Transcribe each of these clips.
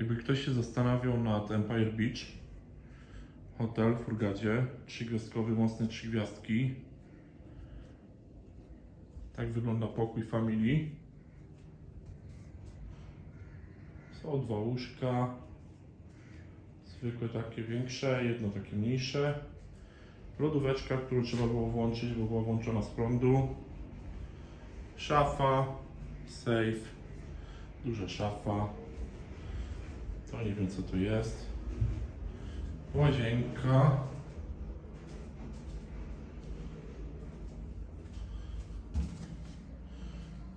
Jakby ktoś się zastanawiał nad Empire Beach, hotel w Hurgadzie, trzygwiazdkowy, mocne trzy gwiazdki. Tak wygląda pokój familii. Są dwa łóżka, zwykłe takie większe, jedno takie mniejsze. Lodóweczka, którą trzeba było włączyć, bo była włączona z prądu. Szafa, safe, duża szafa. To nie wiem co to jest. Łazienka.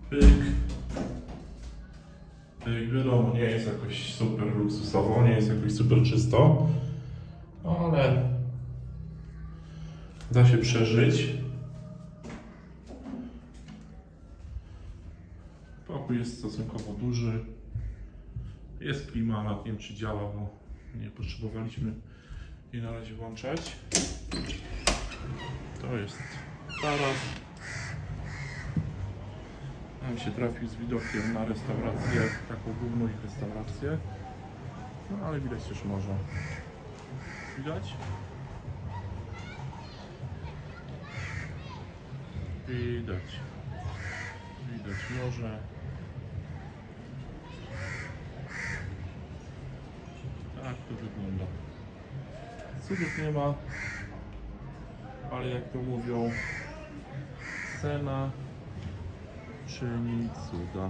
Pyk. Pyk, wiadomo, nie jest jakoś super luksusowo, nie jest jakoś super czysto, ale da się przeżyć. Pokój jest stosunkowo duży. Jest klima, nad nim czy działa, bo nie potrzebowaliśmy jej na razie włączać. To jest taras. Nam się trafił z widokiem na restaurację, taką główną ich restaurację. No ale widać też morze. Widać? Widać. Widać morze. Tak to wygląda. Cudów nie ma, ale jak to mówią, cena czyni cuda.